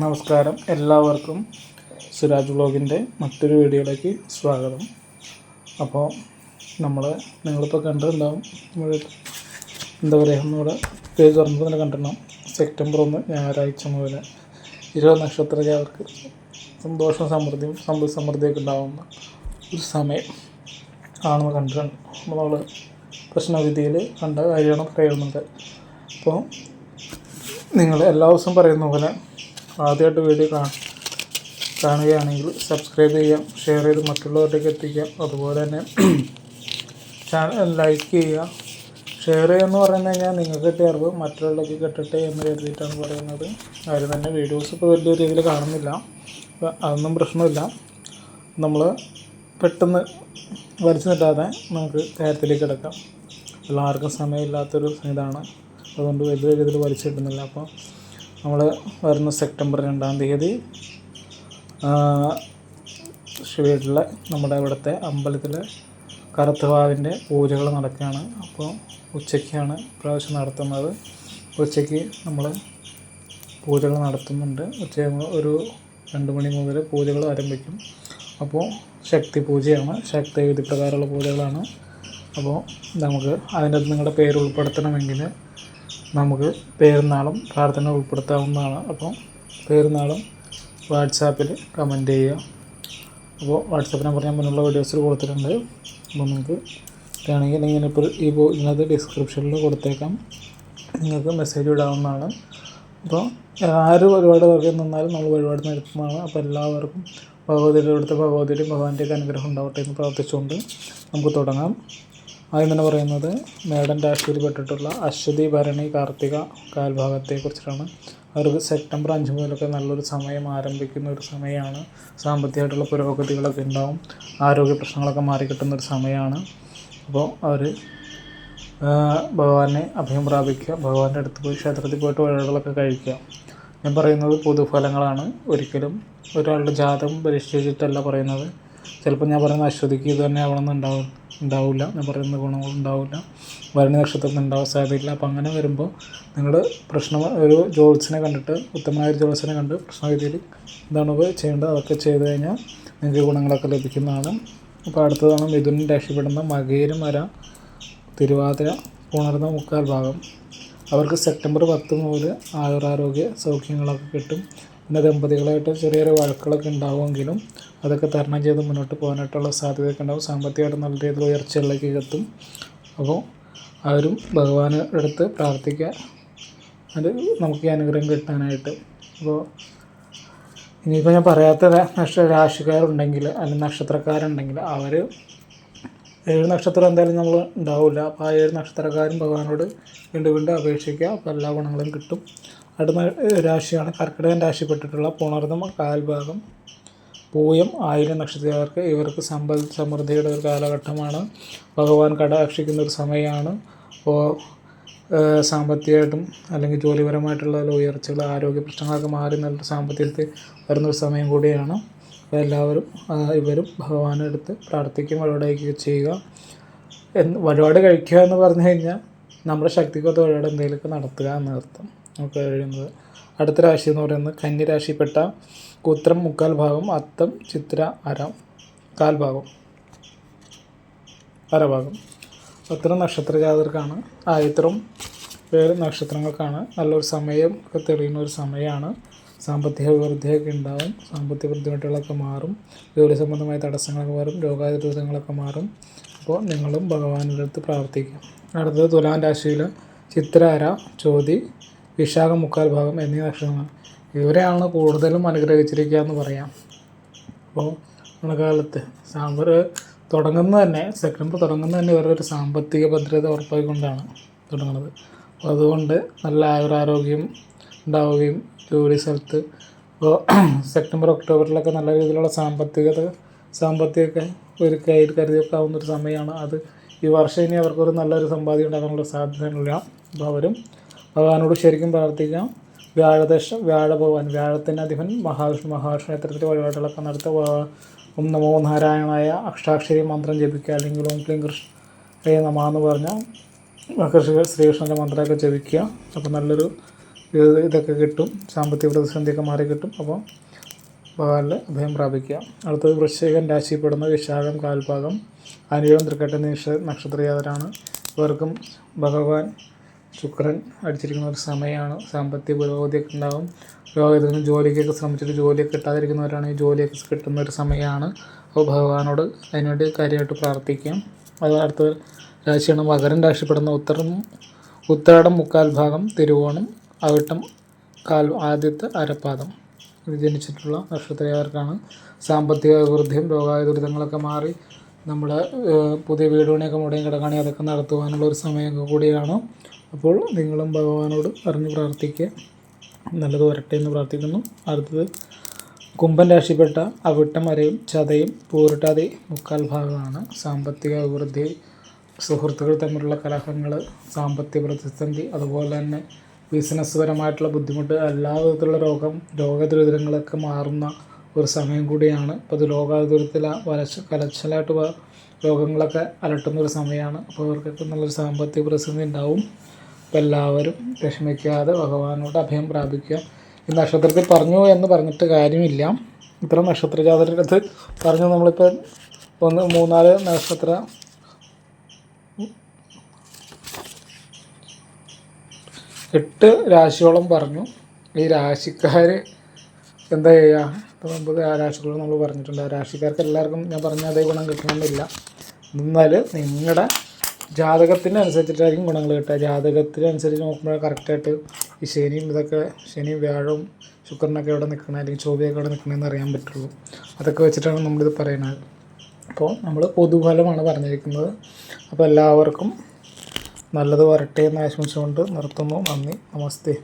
നമസ്കാരം. എല്ലാവർക്കും സിരാജ് വ്ളോഗിന്റെ മറ്റൊരു വീഡിയോയിലേക്ക് സ്വാഗതം. അപ്പോൾ നമ്മൾ നിങ്ങളിപ്പോൾ കണ്ടിട്ടുണ്ടാവും നമ്മൾ എന്താ പറയുക നമ്മുടെ പേജ് തുറന്നത് തന്നെ കണ്ടിട്ടുണ്ടാവും. സെപ്റ്റംബർ ഒന്ന് ഞായറാഴ്ച മുതൽ ഇരുപത് നക്ഷത്രക്കാർക്ക് സന്തോഷവും സമൃദ്ധിയും സമ്പൽ സമൃദ്ധിയൊക്കെ ഉണ്ടാകുന്ന ഒരു സമയം ആണെന്ന് കണ്ടിട്ടുണ്ട് നമ്മൾ പ്രശ്നവിധിയിൽ കണ്ട കാര്യമാണ് പറയുന്നത്. അപ്പോൾ നിങ്ങൾ എല്ലാ ദിവസവും പറയുന്ന പോലെ ആദ്യമായിട്ട് വീഡിയോ കാണ കാണുകയാണെങ്കിൽ സബ്സ്ക്രൈബ് ചെയ്യാം ഷെയർ ചെയ്ത് മറ്റുള്ളവരിലേക്ക് എത്തിക്കാം. അതുപോലെ തന്നെ ചാനൽ ലൈക്ക് ചെയ്യുക. ഷെയർ ചെയ്യുക എന്ന് പറഞ്ഞു കഴിഞ്ഞാൽ നിങ്ങൾക്ക് കിട്ടിയ അറിവ് മറ്റുള്ളവരിലേക്ക് കിട്ടട്ടെ എന്ന് കരുതിയിട്ടാണ് പറയുന്നത്. ആരും തന്നെ വീഡിയോസ് ഇപ്പോൾ വലിയ രീതിയിൽ കാണുന്നില്ല. അതൊന്നും പ്രശ്നമില്ല. നമ്മൾ പെട്ടെന്ന് വലിച്ചു നിട്ടാതെ നമുക്ക് കാര്യത്തിലേക്ക് കിടക്കാം. എല്ലാവർക്കും സമയമില്ലാത്തൊരു ഇതാണ് അതുകൊണ്ട് വലിയ രീതിയിൽ വലിച്ചിടുന്നില്ല അപ്പോൾ നമ്മൾ വരുന്ന സെപ്റ്റംബർ രണ്ടാം തീയതി വീട്ടിലെ നമ്മുടെ ഇവിടുത്തെ അമ്പലത്തിലെ കറുത്തവാവിന്റെ പൂജകൾ നടക്കുകയാണ്. അപ്പോൾ ഉച്ചയ്ക്കാണ് പ്രാവശ്യം നടത്തുന്നത്. ഉച്ചയ്ക്ക് നമ്മൾ പൂജകൾ നടത്തുന്നുണ്ട്. ഉച്ച ഒരു രണ്ട് മണി മുതൽ പൂജകൾ ആരംഭിക്കും. അപ്പോൾ ശക്തി പൂജയാണ്. ശക്തി വിധി പ്രകാരമുള്ള പൂജകളാണ്. അപ്പോൾ നമുക്ക് അതിന്റെ അകത്ത് നിങ്ങളുടെ പേര് ഉൾപ്പെടുത്തണമെങ്കിൽ നമുക്ക് പേരുന്നാളും പ്രാർത്ഥന ഉൾപ്പെടുത്താവുന്നതാണ്. അപ്പോൾ പേരുന്നാളും വാട്സാപ്പിൽ കമന്റ് ചെയ്യുക. അപ്പോൾ വാട്സാപ്പ് നമ്പർ ഞാൻ മുന്നുള്ള വീഡിയോസിൽ കൊടുത്തിട്ടുണ്ട്. അപ്പോൾ നിങ്ങൾക്ക് വേണമെങ്കിൽ ഇങ്ങനെ ഈ ഇതിനകത്ത് ഡിസ്ക്രിപ്ഷനിൽ കൊടുത്തേക്കാം. നിങ്ങൾക്ക് മെസ്സേജ് ഇടാവുന്നതാണ്. അപ്പോൾ ആര് ഒരുപാട് വർക്ക് നിന്നാലും നമ്മൾ ഒരുപാട് നടത്തുന്നതാണ്. അപ്പോൾ എല്ലാവർക്കും ഭഗവതിയുടെ അടുത്ത് ഭഗവതിയുടെയും ഭഗവാന്റെയൊക്കെ അനുഗ്രഹം ഉണ്ടാവട്ടെ എന്ന് പ്രാർത്ഥിച്ചുകൊണ്ട് നമുക്ക് തുടങ്ങാം. ആദ്യം തന്നെ പറയുന്നത് മേടൻ രാശിയിൽപ്പെട്ടിട്ടുള്ള അശ്വതി ഭരണി കാർത്തിക കാൽഭാഗത്തെക്കുറിച്ചിട്ടാണ്. അവർക്ക് സെപ്റ്റംബർ അഞ്ച് മുതലൊക്കെ നല്ലൊരു സമയം ആരംഭിക്കുന്ന ഒരു സമയമാണ്. സാമ്പത്തികമായിട്ടുള്ള പുരോഗതികളൊക്കെ ഉണ്ടാവും. ആരോഗ്യ പ്രശ്നങ്ങളൊക്കെ മാറിക്കിട്ടുന്ന ഒരു സമയമാണ്. അപ്പോൾ അവർ ഭഗവാനെ അഭയം പ്രാപിക്കുക ഭഗവാന്റെ അടുത്ത് പോയി ക്ഷേത്രത്തിൽ പോയിട്ട് വഴികളൊക്കെ കഴിക്കുക. ഞാൻ പറയുന്നത് പൊതുഫലങ്ങളാണ്. ഒരിക്കലും ഒരാളുടെ ജാതകം പരീക്ഷിച്ചിട്ടല്ല പറയുന്നത്. ചിലപ്പോൾ ഞാൻ പറയുന്ന അശ്വതിക്ക് ഇത് തന്നെ ആവണമെന്ന് ഉണ്ടാവും ഉണ്ടാവില്ല. ഞാൻ പറയുന്ന ഗുണങ്ങൾ ഉണ്ടാവില്ല. ഭരണി നക്ഷത്രത്തിന് ഉണ്ടാവാൻ സാധ്യതയില്ല. അപ്പം അങ്ങനെ വരുമ്പോൾ നിങ്ങൾ പ്രശ്നം ഒരു ജോത്സിനെ കണ്ടിട്ട് ഉത്തമമായ ഒരു ജോത്സിനെ കണ്ട് പ്രശ്നരീതിയിൽ എന്താണ് ചെയ്യേണ്ടത്? അതൊക്കെ ചെയ്ത് കഴിഞ്ഞാൽ നിങ്ങൾക്ക് ഗുണങ്ങളൊക്കെ ലഭിക്കുന്നതാണ്. അപ്പോൾ അടുത്തതാണ് മിഥുനം രക്ഷപ്പെടുന്ന മകേരം വര. തിരുവാതിര പുണർന്ന മുക്കാൽ ഭാഗം. അവർക്ക് സെപ്റ്റംബർ പത്ത് മുതൽ ആയുരാരോഗ്യ സൗഖ്യങ്ങളൊക്കെ കിട്ടും. പിന്നെ ദമ്പതികളായിട്ട് ചെറിയ ചെറിയ വഴക്കുകളൊക്കെ ഉണ്ടാവുമെങ്കിലും അതൊക്കെ തരണം ചെയ്ത് മുന്നോട്ട് പോകാനായിട്ടുള്ള സാധ്യതയൊക്കെ ഉണ്ടാവും. സാമ്പത്തികമായിട്ട് നല്ല രീതിയിൽ ഉയർച്ചകളിലേക്ക് എത്തും അപ്പോൾ അവരും ഭഗവാന് അടുത്ത് പ്രാർത്ഥിക്കുക. അത് നമുക്ക് ഈ അനുഗ്രഹം കിട്ടാനായിട്ട്. അപ്പോൾ ഇനിയിപ്പോൾ ഞാൻ പറയാത്ത നക്ഷത്ര നക്ഷ രാശിക്കാരുണ്ടെങ്കിൽ അല്ലെങ്കിൽ നക്ഷത്രക്കാരുണ്ടെങ്കിൽ അവർ ഏഴ് നക്ഷത്രം എന്തായാലും നമ്മൾ ഉണ്ടാവില്ല അപ്പോൾ ആ ഏഴ് നക്ഷത്രക്കാരും ഭഗവാനോട് വീണ്ടും വീണ്ടും അപേക്ഷിക്കുക. അപ്പോൾ എല്ലാ ഗുണങ്ങളും കിട്ടും. അടുത്ത രാശിയാണ്. കർക്കിടകൻ രാശിപ്പെട്ടിട്ടുള്ള പുണർന്നം കാൽഭാഗം പൂയം ആയിരം നക്ഷത്രക്കാർക്ക് ഇവർക്ക് സമ്പൽ സമൃദ്ധിയുടെ ഒരു കാലഘട്ടമാണ്. ഭഗവാൻ കടാക്ഷിക്കുന്ന ഒരു സമയമാണ്. അപ്പോൾ സാമ്പത്തികമായിട്ടും അല്ലെങ്കിൽ ജോലിപരമായിട്ടുള്ള ഉയർച്ചകൾ ആരോഗ്യ പ്രശ്നങ്ങളൊക്കെ മാറി നല്ല സാമ്പത്തികത്തിൽ വരുന്ന ഒരു സമയം കൂടിയാണ്. അപ്പോൾ എല്ലാവരും ഇവരും ഭഗവാനെ അടുത്ത് പ്രാർത്ഥിക്കുകയും വഴിപാടൊക്കെ ചെയ്യുക. എന്ന് വഴിപാട് കഴിക്കുക എന്ന് പറഞ്ഞു കഴിഞ്ഞാൽ നമ്മുടെ ശക്തിക്കൊത്ത വഴിപാട് എന്തെങ്കിലുമൊക്കെ നടത്തുക എന്നർത്ഥം. നമുക്ക് കഴിയുന്നത് അടുത്ത രാശി എന്ന് പറയുന്നത് കന്നി രാശിപ്പെട്ട ഉത്രം മുക്കാൽ ഭാഗം അത്തം ചിത്ര അരം കാൽഭാഗം അരഭാഗം. അത്തരം നക്ഷത്ര ജാതകർക്കാണ് ആയിത്തരം. വേറെ നക്ഷത്രങ്ങൾക്കാണ് നല്ലൊരു സമയം ഒക്കെ തെളിയുന്ന ഒരു സമയമാണ്. സാമ്പത്തിക വൃദ്ധിയൊക്കെ ഉണ്ടാവും. സാമ്പത്തിക ബുദ്ധിമുട്ടുകളൊക്കെ മാറും. ജോലി സംബന്ധമായ തടസ്സങ്ങളൊക്കെ മാറും. രോഗാതുരിതങ്ങളൊക്കെ മാറും. അപ്പോൾ നിങ്ങളും ഭഗവാന്റെ അടുത്ത് പ്രാർത്ഥിക്കുക. അടുത്തത് തുലാം രാശിയിൽ ചിത്രാര ചോതി വിശാഖ മുക്കാൽ ഭാഗം എന്നീ നക്ഷത്രങ്ങൾ ഇവരെയാണ് കൂടുതലും അനുഗ്രഹിച്ചിരിക്കുക എന്ന് പറയാം. അപ്പോൾ നമ്മുടെ കാലത്ത് സാമ്പർ തുടങ്ങുന്നത് തന്നെ സെപ്റ്റംബർ തുടങ്ങുന്ന തന്നെ ഇവരുടെ ഒരു സാമ്പത്തിക ഭദ്രത ഉറപ്പായിക്കൊണ്ടാണ് തുടങ്ങുന്നത്. അപ്പോൾ അതുകൊണ്ട് നല്ല ആയുരാരോഗ്യം ഉണ്ടാവുകയും ജോലി സ്ഥലത്ത്. ഇപ്പോൾ സെപ്റ്റംബർ ഒക്ടോബറിലൊക്കെ നല്ല രീതിയിലുള്ള സാമ്പത്തികത സാമ്പത്തികമൊക്കെ ഒരു കയ്യിൽ കരുതിയൊക്കെ ആവുന്ന ഒരു സമയമാണ് അത്. ഈ വർഷം ഇനി അവർക്കൊരു നല്ലൊരു സമ്പാദ്യം ഉണ്ടാകാനുള്ള സാധ്യതകളില്ല. അപ്പോൾ അവരും ഭഗവാനോട് ശരിക്കും പ്രാർത്ഥിക്കാം. വ്യാഴ വ്യാഴഭഗവാൻ വ്യാഴത്തിന്റെ അധിപൻ മഹാവിഷ്ണു മഹാവിഷ്ണു മഹാക്ഷേത്രത്തിൽ വഴിപാടുകളൊക്കെ നടത്തുക ഓം നമോ നാരായണായ അക്ഷാക്ഷരി മന്ത്രം ജപിക്കുക അല്ലെങ്കിൽ ഓം ക്ലീം കൃഷ്ണ നമ എന്ന് പറഞ്ഞാൽ കൃഷ്ണ ശ്രീകൃഷ്ണന്റെ മന്ത്രമൊക്കെ ജപിക്കുക. അപ്പോൾ നല്ലൊരു ഇത് ഇതൊക്കെ കിട്ടും. സാമ്പത്തിക പ്രതിസന്ധിയൊക്കെ മാറി കിട്ടും. അപ്പോൾ ഭഗവാനിൽ അഭയം പ്രാപിക്കുക. അടുത്തത് വൃശ്ചികൻ രാശിപ്പെടുന്ന വിശാഖം കാൽഭാഗം അനിഴം തൃക്കട്ട നക്ഷത്രയാതരാണ്. ഇവർക്കും ഭഗവാൻ ശുക്രൻ അടിച്ചിരിക്കുന്ന ഒരു സമയമാണ്. സാമ്പത്തിക പുരോഗതിയൊക്കെ ഉണ്ടാകും രോഗത്തിന് ജോലിക്കൊക്കെ ശ്രമിച്ചിട്ട് ജോലിയൊക്കെ കിട്ടാതിരിക്കുന്നവരാണെങ്കിൽ ജോലിയൊക്കെ കിട്ടുന്ന ഒരു സമയമാണ്. അപ്പോൾ ഭഗവാനോട് അതിനുവേണ്ടി കാര്യമായിട്ട് പ്രാർത്ഥിക്കാം. അത് അടുത്ത രാശിയാണ്. മകരൻ രാശിപ്പെടുന്ന ഉത്തരം ഉത്രാടം മുക്കാൽ ഭാഗം തിരുവോണം അവിട്ടം കാൽ ആദ്യത്തെ അരപ്പാദം. ഇത് ജനിച്ചിട്ടുള്ള നക്ഷത്രക്കാർക്കാണ് സാമ്പത്തിക അഭിവൃദ്ധിയും രോഗായ ദുരിതങ്ങളൊക്കെ മാറി നമ്മുടെ പുതിയ വീട് പണിയൊക്കെ മുടങ്ങി കിടക്കുകയാണെങ്കിൽ അതൊക്കെ നടത്തുവാനുള്ള ഒരു സമയമൊക്കെ കൂടിയാണ്. അപ്പോൾ നിങ്ങളും ഭഗവാനോട് അറിഞ്ഞ് പ്രാർത്ഥിക്കുക. നല്ലത് വരട്ടെ എന്ന് പ്രാർത്ഥിക്കുന്നു. അടുത്തത് കുംഭൻ രാശിപ്പെട്ട അവിട്ടം വരെയും ചതയും പൂരിട്ടാതെ മുക്കാൽ ഭാഗമാണ്. സാമ്പത്തിക അഭിവൃദ്ധി സുഹൃത്തുക്കൾ തമ്മിലുള്ള കലഹങ്ങൾ സാമ്പത്തിക പ്രതിസന്ധി അതുപോലെ തന്നെ ബിസിനസ് പരമായിട്ടുള്ള ബുദ്ധിമുട്ട് എല്ലാ വിധത്തിലുള്ള രോഗം രോഗദുരിതങ്ങളൊക്കെ മാറുന്ന ഒരു സമയം കൂടിയാണ്. അപ്പോൾ ഇത് ലോകാതുരത്തിൽ വലച്ച കലച്ചലായിട്ട് രോഗങ്ങളൊക്കെ അലട്ടുന്ന ഒരു സമയമാണ്. അപ്പോൾ അവർക്കൊക്കെ നല്ലൊരു സാമ്പത്തിക പ്രതിസന്ധി ഉണ്ടാവും. അപ്പോൾ എല്ലാവരും വിഷമിക്കാതെ ഭഗവാനോട് അഭയം പ്രാപിക്കുക. ഈ നക്ഷത്രത്തിൽ പറഞ്ഞു എന്ന് പറഞ്ഞിട്ട് കാര്യമില്ല. ഇത്ര നക്ഷത്ര അടുത്ത് പറഞ്ഞു. നമ്മളിപ്പോൾ ഒന്ന് മൂന്നാൽ നക്ഷത്ര എട്ട് രാശിയോളം പറഞ്ഞു. ഈ രാശിക്കാർ എന്താ ചെയ്യുക? ഇപ്പം മുമ്പ് ആ രാശികൾ നമ്മൾ പറഞ്ഞിട്ടുണ്ട്. ആ രാശിക്കാർക്ക് എല്ലാവർക്കും ഞാൻ പറഞ്ഞ അതേ ഗുണം കിട്ടണമെന്നില്ല. എന്നാൽ നിങ്ങളുടെ ജാതകത്തിന് അനുസരിച്ചിട്ടായിരിക്കും ഗുണങ്ങൾ കിട്ടുക. ജാതകത്തിനനുസരിച്ച് നോക്കുമ്പോൾ കറക്റ്റായിട്ട് ഈ ശനിയും ഇതൊക്കെ ശനിയും വ്യാഴവും ശുക്രനൊക്കെ എവിടെ നിൽക്കണം അല്ലെങ്കിൽ ചൊവ്വയൊക്കെ എവിടെ നിൽക്കണമെന്ന് അറിയാൻ പറ്റുള്ളൂ. അതൊക്കെ വെച്ചിട്ടാണ് നമ്മളിത് പറയുന്നത്. അപ്പോൾ നമ്മൾ പൊതുഫലമാണ് പറഞ്ഞിരിക്കുന്നത്. അപ്പോൾ എല്ലാവർക്കും നല്ലത് വരട്ടെ എന്ന് ആശംസിച്ചുകൊണ്ട് നിർത്തുന്നു. നന്ദി. നമസ്തേ.